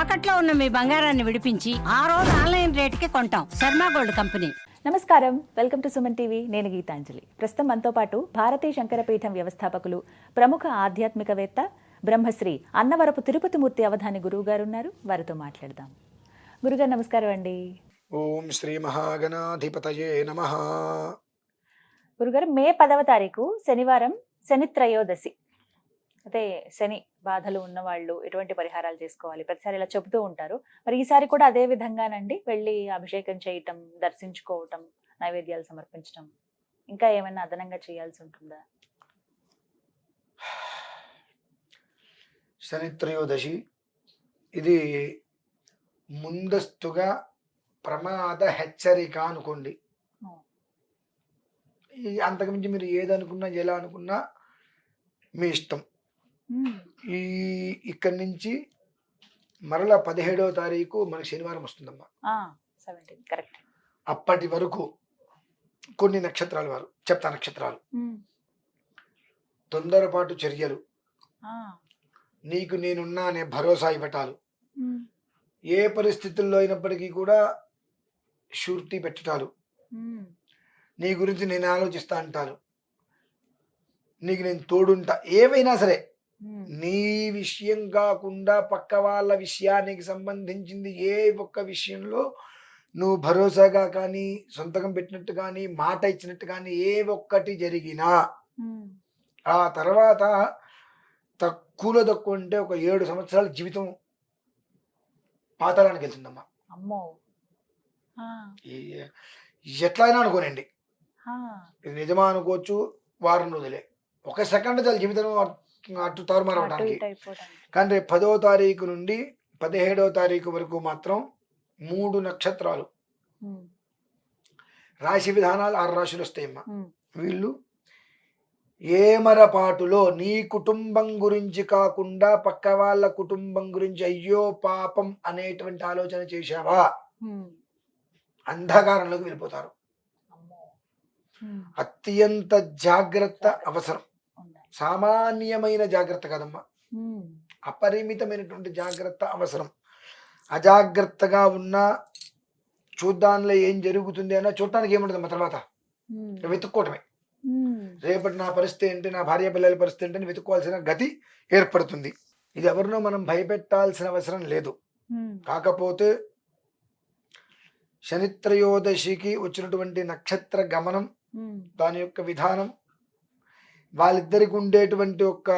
తాకట్లో ఉన్న మీ బంగారాన్ని విడిపించి ఆ రోజు ఆన్లైన్ రేటుకి కొంటాం. Sharma gold company. నమస్కారం. Welcome to Suman TV. నేను గీతాంజలి. ప్రస్తుతం మనతో పాటు భారతీయ శంకరపీఠం వ్యవస్థాపకులు ప్రముఖ ఆధ్యాత్మికవేత్త బ్రహ్మశ్రీ అన్నవరపు తిరుపతి మూర్తి అవధాని గురువు గారు ఉన్నారు. వారితో మాట్లాడదాం. గురుగారు నమస్కారం అండి. ఓం శ్రీ మహాగణాధిపతయే నమ. గురుగారు మే పదవ తారీఖు శనివారం శని త్రయోదశి. అయితే శని బాధలు ఉన్నవాళ్ళు ఎటువంటి పరిహారాలు చేసుకోవాలి? ప్రతిసారి ఇలా చెబుతూ ఉంటారు. మరి ఈసారి కూడా అదే విధంగానండి వెళ్ళి అభిషేకం చేయటం దర్శించుకోవటం నైవేద్యాలు సమర్పించటం. ఇంకా ఏమైనా అదనంగా చేయాల్సి ఉంటుందా? శని త్రయోదశి ఇది ముందస్తుగా ప్రమాద హెచ్చరిక అనుకోండి. అంతకుమించి మీరు ఏదనుకున్నా ఎలా అనుకున్నా మీ ఇష్టం. ఈ ఇక్కడి నుంచి మరలా పదిహేడవ తారీఖు మనకి శనివారం వస్తుందమ్మా. ఆ, 17 కరెక్ట్. అప్పటి వరకు కొన్ని నక్షత్రాలు వారు చెప్తా నక్షత్రాలు. తొందరపాటు చర్యలు. నీకు నేనున్నా అనే భరోసా ఇవ్వటాలు. ఏ పరిస్థితుల్లో అయినప్పటికీ కూడా షూరిటీ పెట్టటాలు. నీ గురించి నేను ఆలోచిస్తా అంటాను. నీకు నేను తోడుంటా. ఏవైనా సరే. నీ విషయం కాకుండా పక్క వాళ్ళ విషయానికి సంబంధించింది ఏ ఒక్క విషయంలో నువ్వు భరోసాగా కానీ సొంతకం పెట్టినట్టు కానీ మాట ఇచ్చినట్టు కానీ ఏ ఒక్కటి జరిగినా. ఆ తర్వాత తక్కువలో తక్కువ అంటే ఒక ఏడు సంవత్సరాల జీవితం పాతాళానికి వెళ్తుందమ్మా. అమ్మో. ఎట్లా అయినా అనుకోనండి. ఇది నిజమా అనుకోవచ్చు వారం రోజులే. ఒక సెకండ్ చాలు జీవితం అటు- అటు తారుమారు అటు అవడానికి ఇటు అయిపోవడానికి. కానీ రేపు పదో తారీఖు నుండి పదిహేడవ తారీఖు వరకు మాత్రం మూడు నక్షత్రాలు. రాశి విధానాలు ఆరు రాశులు వస్తాయమ్మా మ్మ్. వీళ్ళు ఏమరపాటులో నీ కుటుంబం గురించి కాకుండా పక్క వాళ్ళ కుటుంబం గురించి అయ్యో పాపం అనేటువంటి ఆలోచన చేశావా. అంధకారంలోకి వెళ్ళిపోతారు. అత్యంత జాగ్రత్త అవసరం. సామాన్యమైన జాగ్రత్త కదమ్మా మ్మ్. అపరిమితమైనటువంటి జాగ్రత్త అవసరం అజాగ్రత్తగా ఉన్నా చూద్దాంలో ఏం జరుగుతుంది అన్న చూడటానికి ఏముండదు మా తర్వాత. వెతుక్కోవటమే. రేపటి నా పరిస్థితి ఏంటి నా భార్య పిల్లల పరిస్థితి ఏంటి అని వెతుక్కోవాల్సిన గతి ఏర్పడుతుంది ఇది ఎవరినో మనం భయపెట్టాల్సిన అవసరం లేదు. కాకపోతే శనిత్రయోదశికి వచ్చినటువంటి నక్షత్ర గమనం. దాని యొక్క విధానం వాళ్ళిద్దరికి ఉండేటువంటి ఒక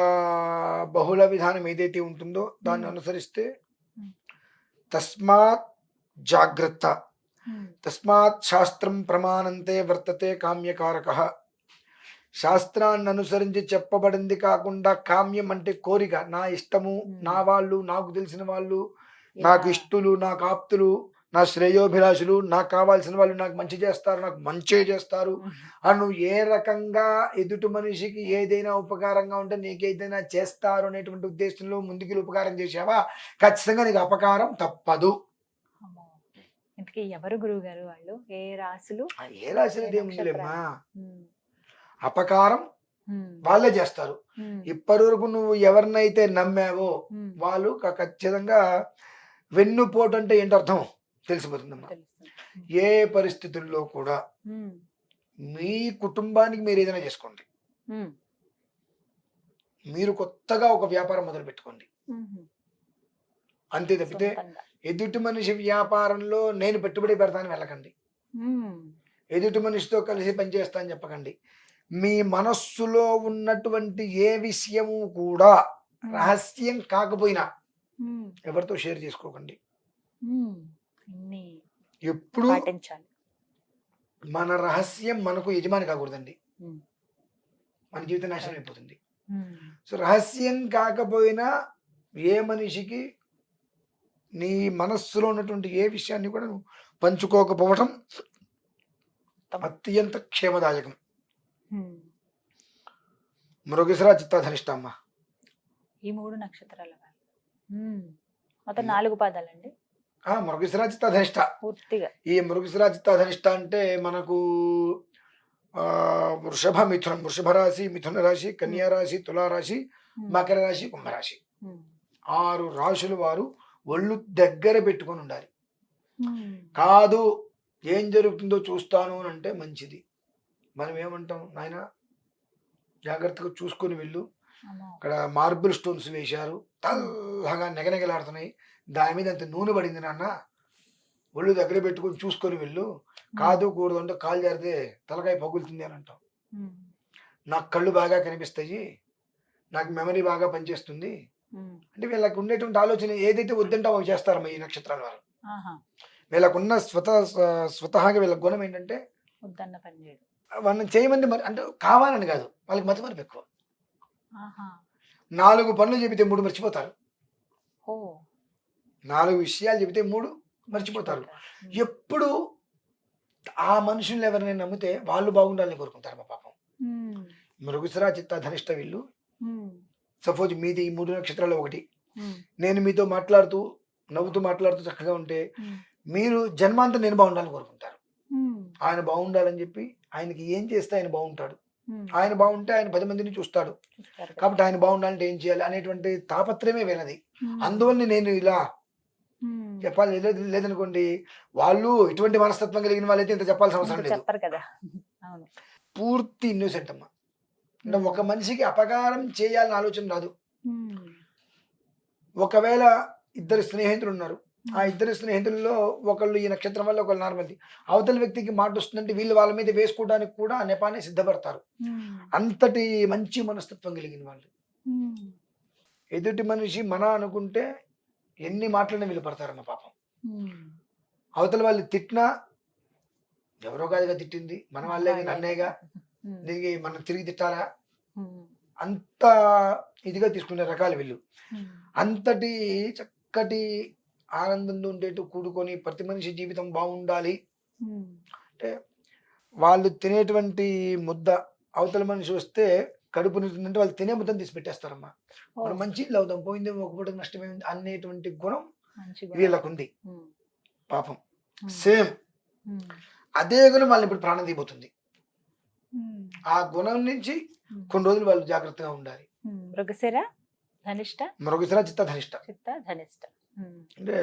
బహుళ విధానం ఏదైతే ఉంటుందో దాన్ని. అనుసరిస్తే. తస్మాత్ జాగ్రత్త. తస్మాత్ శాస్త్రం ప్రమాణంతే వర్తతే కామ్యకారక శాస్త్రాన్ని అనుసరించి చెప్పబడింది కాకుండా కామ్యం అంటే కోరిక నా ఇష్టము. నా వాళ్ళు నాకు తెలిసిన వాళ్ళు నాకు. ఇష్టలు నాకు ఆప్తులు నా శ్రేయోభిలాషులు నాకు కావాల్సిన వాళ్ళు నాకు మంచి చేస్తారు నాకు మంచే చేస్తారు. అని నువ్వు ఏ రకంగా ఎదుటి మనిషికి ఏదైనా ఉపకారంగా ఉంటే నీకు ఏదైనా చేస్తారు అనేటువంటి ఉద్దేశంలో ముందుకు ఉపకారం చేసావా ఖచ్చితంగా నీకు అపకారం తప్పదు. ఇంతకీ ఎవరు గురువు గారు వాళ్ళు ఏ ఏ ఏముందిలేమ్మా మ్మ్. అపకారం. వాళ్ళే చేస్తారు. ఇప్పటి వరకు నువ్వు ఎవరినైతే నమ్మావో మ్మ్. వాళ్ళు ఖచ్చితంగా వెన్నుపోటు అంటే ఏంటి అర్థం తెలిసిపోతుందమ్మా. ఏ పరిస్థితుల్లో కూడా. మీ కుటుంబానికి మీరు ఏదైనా చేసుకోండి. మీరు కొత్తగా ఒక వ్యాపారం మొదలు పెట్టుకోండి. అంతే తప్పితే. ఎదుటి మనిషి వ్యాపారంలో నేను పెట్టుబడి పెడతాను వెళ్ళకండి. ఎదుటి మనిషితో కలిసి పనిచేస్తాను చెప్పకండి మీ మనస్సులో ఉన్నటువంటి ఏ విషయము కూడా రహస్యం కాకపోయినా. ఎవరితో షేర్ చేసుకోకండి ఎప్పుడు పాటించాలి మన రహస్యం మనకు యజమాని కాకూడదండి. మన జీవితం నాశనం అయిపోతుంది. సో రహస్యం కాకపోయినా ఏ మనిషికి నీ మనస్సులో ఉన్నటువంటి ఏ విషయాన్ని కూడా నువ్వు పంచుకోకపోవటం అత్యంత క్షేమదాయకం. మృగశిరా చిత్తాధనిష్ట అమ్మ ఈ మూడు నక్షత్రాల. మొత్తం నాలుగు పాదాలండి ఆ మృగశిరా చిత్తాధనిష్ట పూర్తిగా ఈ మృగశిరా చిత్తాధనిష్ట అంటే మనకు ఆ, వృషభ మిథునం వృషభ రాశి మిథున రాశి కన్యా రాశి తులారాశి. మకర రాశి కుంభరాశి. ఆరు రాశులు వారు ఒళ్ళు దగ్గర పెట్టుకొని ఉండాలి. కాదు ఏం జరుగుతుందో చూస్తాను అని అంటే మంచిది మనం ఏమంటాం నాయన జాగ్రత్తగా చూసుకొని వెళ్ళు. అక్కడ మార్బుల్ స్టోన్స్ వేశారు తల్లగా నెగనెగలాడుతున్నాయి. దాని మీద అంత నూనె పడింది నాన్న. ఒళ్ళు దగ్గర పెట్టుకొని చూసుకొని వెళ్ళు. కాదు కూడదు అంటే కాలు జారితే తలకాయ పగులుతుంది అని అంటాం. నాకు కళ్ళు బాగా కనిపిస్తాయి. నాకు మెమరీ బాగా పనిచేస్తుంది. అంటే వీళ్ళకి ఉండేటువంటి ఆలోచన ఏదైతే వద్దంటే అవి చేస్తారమ్మా ఈ నక్షత్రాల వారు. వీళ్ళకున్న స్వత స్వతహాగా వీళ్ళ గుణం ఏంటంటే మనం చేయమంది మరి అంటే కావాలని కాదు. వాళ్ళకి మతి మరపు ఎక్కువ. నాలుగు పనులు చెబితే మూడు మర్చిపోతారు. నాలుగు విషయాలు చెబితే మూడు మర్చిపోతారు ఎప్పుడు ఆ మనుషుల్ని ఎవరినైనా నమ్మితే వాళ్ళు బాగుండాలని కోరుకుంటారు మా పాపం. మృగసురా చిత్త ధనిష్ట వీళ్ళు. సపోజ్ మీది ఈ మూడు నక్షత్రాలు ఒకటి. నేను మీతో మాట్లాడుతూ నవ్వుతూ మాట్లాడుతూ చక్కగా ఉంటే. మీరు జన్మాంతం నేను బాగుండాలని కోరుకుంటారు. ఆయన బాగుండాలని చెప్పి ఆయనకి ఏం చేస్తే ఆయన బాగుంటాడు. ఆయన బాగుంటే ఆయన పది మందిని చూస్తాడు. కాబట్టి ఆయన బాగుండాలంటే ఏం చేయాలి అనేటువంటి తాపత్రయమే ఉమ్. అందువల్ల నేను ఇలా. చెప్పాలి. లేదు- లేదనుకోండి వాళ్ళు ఇటువంటి మనస్తత్వం కలిగిన వాళ్ళైతే ఇంత చెప్పాల్సిన అవసరం లేదు. పూర్తి ఇన్నోసెంట్ అమ్మ. అంటే ఒక మనిషికి అపకారం చేయాలని ఆలోచన రాదు. ఒకవేళ ఇద్దరు స్నేహితులు ఉన్నారు ఆ ఇద్దరు స్నేహితుల్లో ఒకళ్ళు ఈ నక్షత్రం వల్ల ఒకళ్ళు నార్మల్ అవతల వ్యక్తికి మాట వస్తుందంటే వీళ్ళు వాళ్ళ మీద వేసుకోవడానికి కూడా ఆ నెపాన్ని సిద్ధపడతారు. అంతటి మంచి మనస్తత్వం కలిగిన వాళ్ళు. ఎదుటి మనిషి మన అనుకుంటే ఎన్ని మాటలను వీళ్ళు పడతారన్న పాపం. అవతల వాళ్ళు తిట్టినా ఎవరో కాదుగా తిట్టింది మన వాళ్ళే నన్నేగా ఉమ్. దీనికి మనం తిరిగి తిట్టాలా. అంత ఇదిగా తీసుకునే రకాలు వీళ్ళు. అంతటి చక్కటి ఆనందంతో ఉండేట్టు కూడుకొని ప్రతి మనిషి జీవితం బాగుండాలి. అంటే వాళ్ళు తినేటువంటి ముద్ద అవతల మనిషి వస్తే కడుపు నిండుతుందంటే వాళ్ళు తినే ముద్దను తీసి పెట్టేస్తారమ్మా మనం మంచి ఇల్లు అవుతాం పోయింది ఒక పూట నష్టమైంది అనేటువంటి గుణం మంచి గుణం. వీళ్ళకు ఉంది ఉమ్. పాపం. సేమ్. అదే గుణం వాళ్ళని ఇప్పుడు ప్రాణం తీయబోతుంది. ఆ గుణం నుంచి. కొన్ని రోజులు వాళ్ళు జాగ్రత్తగా ఉండాలి. మృగశిర ధనిష్ట మరొకసారి చిత్త ధనిష్ట చిత్త ధనిష్ట. అంటే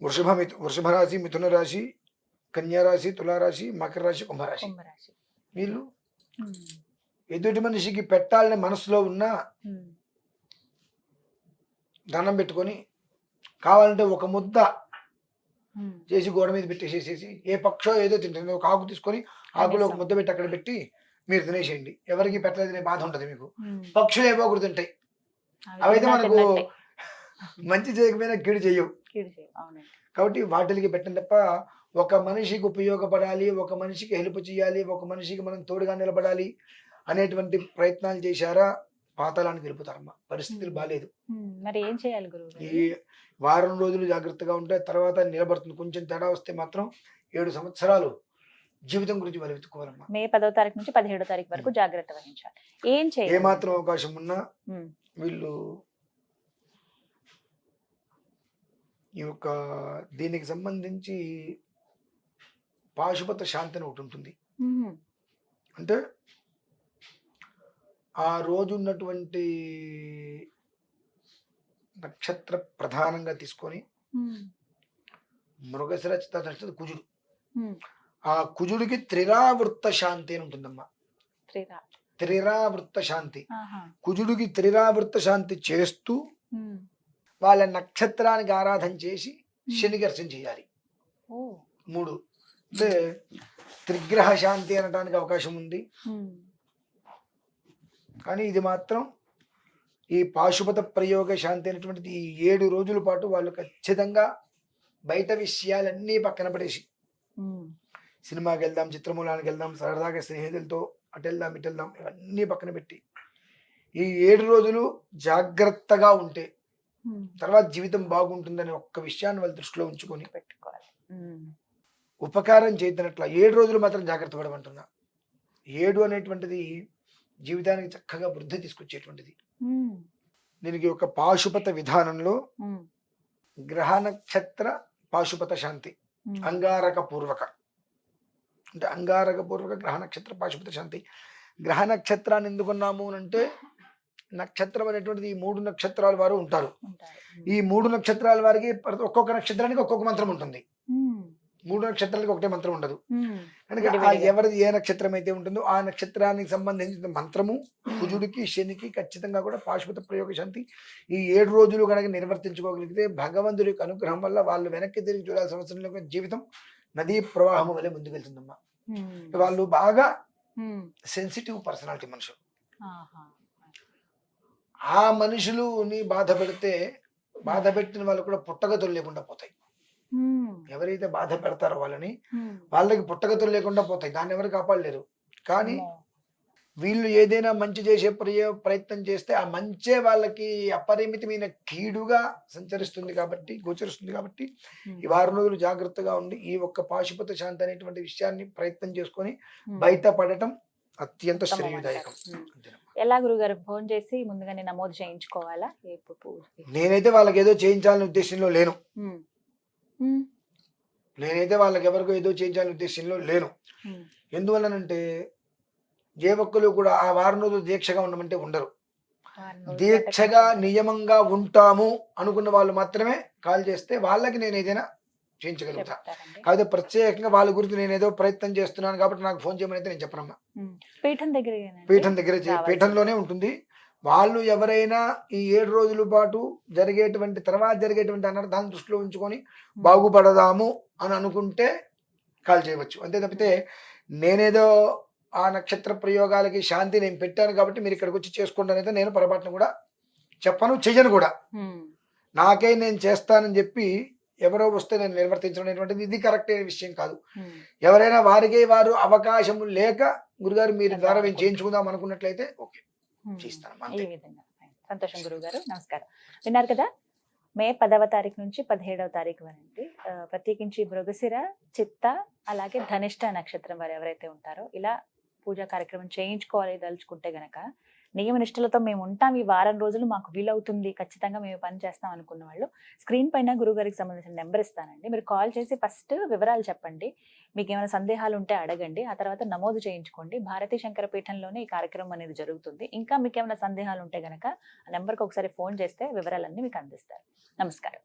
వృషభ మిథు వృషభ రాశి మిథున రాశి కన్యా రాశి తులారాశి మకర రాశి కుంభరాశి వీళ్ళు. ఎదుటి మనిషికి పెట్టాలని మనసులో ఉన్న. దండం పెట్టుకొని కావాలంటే ఒక ముద్ద. చేసి గోడ మీద పెట్టేసేసేసి ఏ పక్షో ఏదో తింటుంది ఒక ఆకు తీసుకొని ఆకులో ఒక ముద్ద పెట్టి అక్కడ పెట్టి మీరు తినేసేయండి ఎవరికి పెట్టలేదనే బాధ ఉంటుంది మీకు. పక్షులు ఏవో ఒకటి తింటాయి అవి అవైతే మనకు. మంచి చేయకపోయినా కీడు చేయవు కాబట్టి వాటికి పెట్టిన తప్ప ఒక మనిషికి ఉపయోగపడాలి ఒక మనిషికి హెల్ప్ చేయాలి ఒక మనిషికి మనం తోడుగా నిలబడాలి అనేటువంటి ప్రయత్నాలు చేశారా పాతాళానికి వెళ్ళిపోతారమ్మా. పరిస్థితులు బాగాలేదు. మరి ఏం చేయాలి గురువు ఈ వారం రోజులు జాగ్రత్తగా ఉంటే తర్వాత నిలబడుతుంది. కొంచెం తేడా వస్తే మాత్రం ఏడు సంవత్సరాలు జీవితం గురించి వాళ్ళు వెతుక్కోవాలమ్మా మే పదో తారీఖు నుంచి పదిహేడో తారీఖు వరకు జాగ్రత్త వహించాలి. ఏం చేయాలి? మాత్రం అవకాశం ఉన్నా. వీళ్ళు ఈ యొక్క దీనికి సంబంధించి పాశుపత శాంతి అని ఒకటి ఉంటుంది. అంటే ఆ రోజు ఉన్నటువంటి నక్షత్ర ప్రధానంగా తీసుకొని. మృగశిర నక్షత్రం కుజుడు. ఆ కుజుడికి త్రిరావృత్త శాంతి అని ఉంటుందమ్మా త్రిరావృత్త శాంతి. కుజుడికి త్రిరావృత్త శాంతి చేస్తూ. వాళ్ళ నక్షత్రానికి ఆరాధన చేసి శని దర్శనం చేయాలి. మూడు అంటే త్రిగ్రహ శాంతి అనడానికి అవకాశం ఉంది. కానీ ఇది మాత్రం ఈ పాశుపత ప్రయోగ శాంతి అనేటువంటిది ఈ ఏడు రోజుల పాటు వాళ్ళు ఖచ్చితంగా బయట విషయాలన్నీ పక్కన పడేసి. సినిమాకి వెళ్దాం చిత్రమూలానికి వెళ్దాం సరదాగా స్నేహితులతో అటు వెళ్దాం ఇటు వెళ్దాం ఇవన్నీ పక్కన పెట్టి ఈ ఏడు రోజులు జాగ్రత్తగా ఉంటే. తర్వాత జీవితం బాగుంటుందనే ఒక్క విషయాన్ని వాళ్ళ దృష్టిలో ఉంచుకొని పెట్టుకోవాలి. ఉపకారం చేద్దానట్ల ఏడు రోజులు మాత్రం జాగ్రత్త పడమంటున్నా ఏడు అనేటువంటిది జీవితానికి చక్కగా వృద్ధి తీసుకొచ్చేటువంటిది. దీనికి ఒక పాశుపత విధానంలో. గ్రహ నక్షత్ర పాశుపత శాంతి. అంగారక పూర్వక అంటే అంగారక పూర్వక గ్రహ నక్షత్ర పాశుపత శాంతి గ్రహ నక్షత్రాన్ని ఎందుకున్నాము అంటే నక్షత్రం అనేటువంటిది ఈ మూడు నక్షత్రాల వారు ఉంటారు. ఈ మూడు నక్షత్రాల వారికి ప్రతి- ఒక్కొక్క నక్షత్రానికి ఒక్కొక్క మంత్రం ఉంటుంది. మూడు నక్షత్రాలకు ఒకటే మంత్రం ఉండదు. కనుక విడివిడిగా. ఎవరిది ఏ నక్షత్రం అయితే ఉంటుందో ఆ నక్షత్రానికి సంబంధించిన మంత్రము కుజుడికి శనికి ఖచ్చితంగా కూడా పాశుపత ప్రయోగ శాంతి ఈ ఏడు రోజులు కనుక నిర్వర్తించుకోగలిగితే భగవంతుడి యొక్క అనుగ్రహం వల్ల వాళ్ళు వెనక్కి తిరిగి చూడాల్సిన అవసరం జీవితం నదీ ప్రవాహం వల్ల ముందుకు వెళ్తుందమ్మా వాళ్ళు బాగా సెన్సిటివ్ పర్సనాలిటీ మనుషులు. ఆ మనుషులుని బాధ పెడితే బాధ పెట్టిన వాళ్ళు కూడా పుట్టగతులు లేకుండా పోతాయి. ఎవరైతే బాధ పెడతారో వాళ్ళని వాళ్ళకి పుట్టగతులు లేకుండా పోతాయి. దాన్ని ఎవరు కాపాడలేరు. కానీ. వీళ్ళు ఏదైనా మంచి చేసే ప్రయ ప్రయత్నం చేస్తే ఆ మంచే వాళ్ళకి అపరిమితమైన కీడుగా సంచరిస్తుంది కాబట్టి గోచరిస్తుంది కాబట్టి ఈ వారం రోజులు జాగ్రత్తగా ఉండి ఈ ఒక్క పాశుపత శాంతి అనేటువంటి విషయాన్ని ప్రయత్నం చేసుకొని. బయటపడటం అత్యంత శ్రేయదాయకం. ఎలా గురుగారు ఫోన్ చేసి ముందుగానే నమోదు చేయించుకోవాలా? నేనైతే వాళ్ళకి ఏదో చేయించాలనే ఉద్దేశంలో లేను. నేనైతే వాళ్ళకి ఎవరికో ఏదో చేయించాలనే ఉద్దేశంలో లేను. ఉమ్, ఎందువల్లనంటే ఏ ఒక్కరు కూడా ఆ వారం రోజులు దీక్షగా ఉండమంటే ఉండరు. దీక్షగా నియమంగా ఉంటాము అనుకున్న వాళ్ళు మాత్రమే కాల్ చేస్తే వాళ్ళకి నేను ఏదైనా చేయించగలుగుతా. కాకపోతే ప్రత్యేకంగా వాళ్ళ గురించి నేను ఏదో ప్రయత్నం చేస్తున్నాను కాబట్టి నాకు ఫోన్ చేయమని అయితే నేను చెప్పనమ్మా. పీఠం దగ్గర పీఠం దగ్గర. పీఠంలోనే ఉంటుంది. వాళ్ళు ఎవరైనా ఈ ఏడు రోజుల పాటు జరిగేటువంటి తర్వాత జరిగేటువంటి అనర్థాలను దృష్టిలో ఉంచుకొని బాగుపడదాము అని అనుకుంటే కాల్ చేయవచ్చు. అంతే తప్పితే నేనేదో ఆ నక్షత్ర ప్రయోగాలకి శాంతి నేను పెట్టాను కాబట్టి మీరు ఇక్కడికి వచ్చి చేసుకోండి అనేది నేను పొరపాటును కూడా చెప్పను చెయ్యను కూడా. నాకే నేను చేస్తానని చెప్పి ఎవరో వస్తే నేను నిర్వర్తించడం అనేటువంటిది ఇది కరెక్ట్ అయిన విషయం కాదు. ఎవరైనా వారికే వారు అవకాశము లేక గురుగారు మీరు ద్వారా మేము చేయించుకుందాం అనుకున్నట్లయితే ఓకే. చేస్తాను. ఈ అంతే. విధంగా. సంతోషం గురువు గారు నమస్కారం. విన్నారు కదా? మే పదవ తారీఖు నుంచి పదిహేడవ తారీఖు వరకు ప్రత్యేకించి మృగశిర చిత్త అలాగే ధనిష్ట నక్షత్రం వారు ఎవరైతే ఉంటారో ఇలా పూజా కార్యక్రమం చేయించుకోవాలి దలుచుకుంటే గనక నియమ నిష్ఠలతో మేము ఉంటాం. ఈ వారం రోజులు మాకు వీలవుతుంది. ఖచ్చితంగా మేము పని చేస్తాం అనుకున్న వాళ్ళు. స్క్రీన్ పైన గురుగారికి సంబంధించిన నెంబర్ ఇస్తానండి. మీరు కాల్ చేసి ఫస్ట్ వివరాలు చెప్పండి. మీకు ఏమైనా సందేహాలు ఉంటే అడగండి. ఆ తర్వాత నమోదు చేయించుకోండి. భారతీ శంకర పీఠంలోనే ఈ కార్యక్రమం అనేది జరుగుతుంది. ఇంకా మీకు ఏమైనా సందేహాలు ఉంటే గనక ఆ నెంబర్కి ఒకసారి ఫోన్ చేస్తే వివరాలన్నీ మీకు అందిస్తారు. నమస్కారం.